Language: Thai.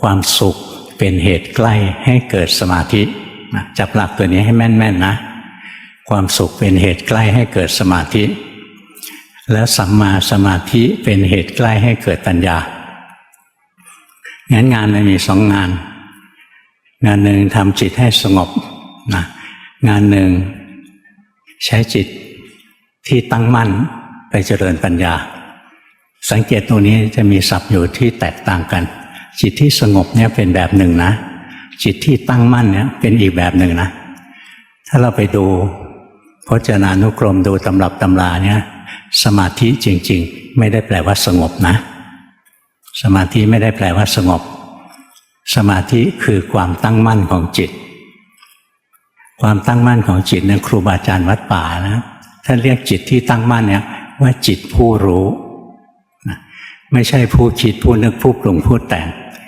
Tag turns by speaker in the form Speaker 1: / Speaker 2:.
Speaker 1: ความสุขเป็นเหตุใกล้ให้เกิดสมาธิจับหลักตัวนี้ให้แม่นๆนะ ความสุขเป็นเหตุใกล้ให้เกิดสมาธิ แล้วสัมมาสมาธิเป็นเหตุใกล้ให้เกิดปัญญางั้นงานมันมีสองงาน งานหนึ่งทำจิตให้สงบนะงานหนึ่งใช้จิตที่ตั้งมั่นไปเจริญปัญญา สังเกตตรงนี้จะมีศัพท์อยู่ที่แตกต่างกัน จิตที่สงบเนี่ยเป็นแบบหนึ่งนะ จิตที่ตั้งมั่นเนี่ยเป็นอีกแบบหนึ่งนะ ถ้าเราไปดูพจนานุกรมดูตำรับตำราเนี่ยสมาธิจริง ๆ ไม่ได้แปลว่าสงบนะ สมาธิไม่ได้แปลว่าสงบ สมาธิคือความตั้งมั่นของจิต ความตั้งมั่นของจิตเนี่ยครูบาอาจารย์วัดป่านะท่านเรียกจิตที่ตั้งมั่นเนี่ยว่าจิตผู้รู้ ไม่ใช่ผู้คิดผู้นึกผู้ปรุงผู้แต่ง